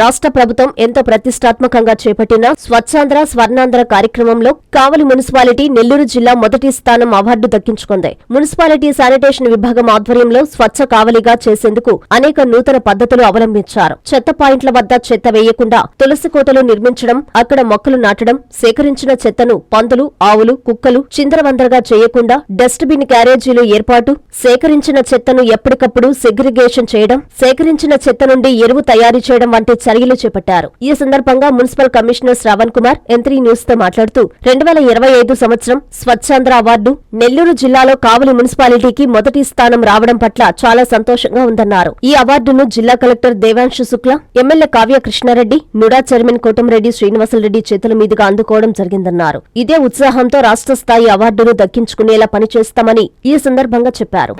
రాష్ట్ర ప్రభుత్వం ఎంతో ప్రతిష్టాత్మకంగా చేపట్టిన స్వచ్ఛాంధ్ర స్వర్ణాంధ్ర కార్యక్రమంలో కావలి మున్సిపాలిటీ నెల్లూరు జిల్లా మొదటి స్థానం అవార్డు దక్కించుకుంది. మున్సిపాలిటీ శానిటేషన్ విభాగం ఆధ్వర్యంలో స్వచ్ఛ కావలిగా చేసేందుకు అనేక నూతన పద్ధతులు అవలంబించారు. చెత్త పాయింట్ల వద్ద చెత్త వేయకుండా తులసి కోతలు నిర్మించడం అక్కడ మొక్కలు నాటడం సేకరించిన చెత్తను పందులు ఆవులు కుక్కలు చిందరవందరగా చేయకుండా డస్ట్ బిన్ క్యారేజీలు ఏర్పాటు సేకరించిన చెత్తను ఎప్పటికప్పుడు సెగ్రిగేషన్ చేయడం సేకరించిన చెత్త నుండి ఎరువు తయారు చేయడం వంటి చర్యలు చేపట్టారు. ఈ సందర్భంగా municipal commissioner Shravan Kumar M three న్యూస్తో మాట్లాడుతూ రెండు వేల ఇరవై ఐదు సంవత్సరం స్వచ్ఛాంధ్ర అవార్డు నెల్లూరు జిల్లాలో కావలి మున్సిపాలిటీకి మొదటి స్థానం రావడం పట్ల చాలా సంతోషంగా ఉందన్నారు. ఈ అవార్డును జిల్లా collector Devanshu Shukla MLA Kavya Krishnareddy NUDA chairman Kotamreddy Srinivasareddy చేతుల మీదుగా అందుకోవడం జరిగిందన్నారు. ఇదే ఉత్సాహంతో రాష్ట్ర స్థాయి అవార్డును దక్కించుకునేలా పనిచేస్తామని ఈ సందర్భంగా చెప్పారు.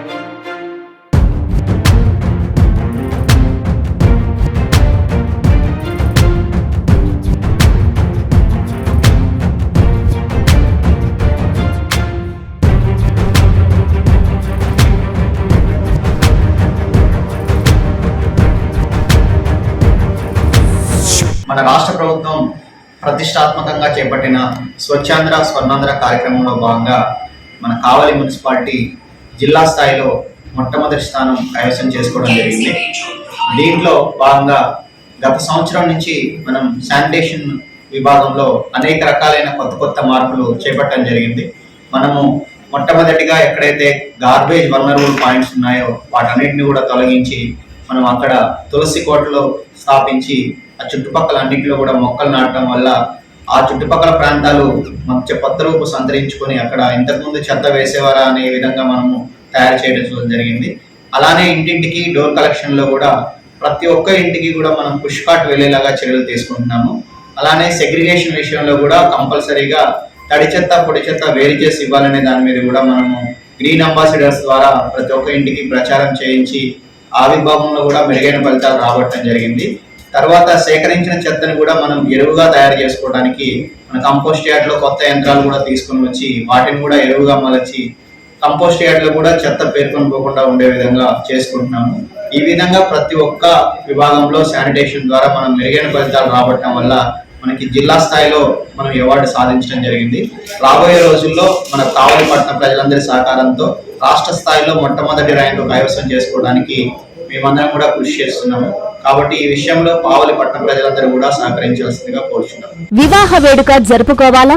మన రాష్ట్ర ప్రభుత్వం ప్రతిష్టాత్మకంగా చేపట్టిన స్వచ్ఛాంధ్ర స్వర్ణాంధ్ర కార్యక్రమంలో భాగంగా మన కావలి మున్సిపాలిటీ జిల్లా స్థాయిలో మొట్టమొదటి స్థానం కైవసం చేసుకోవడం జరిగింది. దీంట్లో భాగంగా గత సంవత్సరం నుంచి మనం శానిటేషన్ విభాగంలో అనేక రకాలైన కొత్త కొత్త మార్పులు చేపట్టడం జరిగింది. మనము మొట్టమొదటిగా ఎక్కడైతే గార్బేజ్ వనరబుల్ పాయింట్స్ ఉన్నాయో వాటన్నిటిని కూడా తొలగించి మనం అక్కడ తులసి కోటలో స్థాపించి ఆ చుట్టుపక్కల అన్నింటిలో కూడా మొక్కలు నాటడం వల్ల ఆ చుట్టుపక్కల ప్రాంతాలు మంచి కొత్త రూపు సంతరించుకొని అక్కడ ఇంతకుముందు చెత్త వేసేవారా అనే విధంగా మనము తయారు చేయడం చూడడం జరిగింది. అలానే ఇంటింటికి డోర్ కలెక్షన్లో కూడా ప్రతి ఒక్క ఇంటికి కూడా మనం పుష్ కార్ట్ వెళ్ళేలాగా చర్యలు తీసుకుంటున్నాము. అలానే సెగ్రిగేషన్ విషయంలో కూడా కంపల్సరీగా తడి చెత్త పొడి చెత్త వేరు చేసి ఇవ్వాలనే దాని మీద కూడా మనము గ్రీన్ అంబాసిడర్స్ ద్వారా ప్రతి ఒక్క ఇంటికి ప్రచారం చేయించి ఆవిర్భావంలో కూడా మెరుగైన ఫలితాలు రాబట్టడం జరిగింది. తర్వాత సేకరించిన చెత్తను కూడా మనం ఎరువుగా తయారు చేసుకోవడానికి మన కంపోస్ట్ యార్డ్లో కొత్త యంత్రాలు కూడా తీసుకొని వచ్చి వాటిని కూడా ఎరువుగా మలచి కంపోస్ట్ యార్డ్లో కూడా చెత్త పేర్కొని పోకుండా ఉండే విధంగా చేసుకుంటున్నాము. ఈ విధంగా ప్రతి ఒక్క విభాగంలో శానిటేషన్ ద్వారా మనం మెరుగైన ఫలితాలు రాబట్టడం వల్ల మనకి జిల్లా స్థాయిలో మనం అవార్డు సాధించడం జరిగింది. రాబోయే రోజుల్లో మన కావలిపట్నం ప్రజలందరి సహకారంతో రాష్ట్ర స్థాయిలో మొట్టమొదటి ర్యాంకు కైవసం చేసుకోవడానికి మేమందరం కూడా కృషి చేస్తున్నాము. కాబట్టి ఈ విషయంలో పావలిపట్నం ప్రజలందరూ కూడా సహకరించాల్సిందిగా కోరుచున్నాము వివాహ వేడుక జరుపుకోవాలా?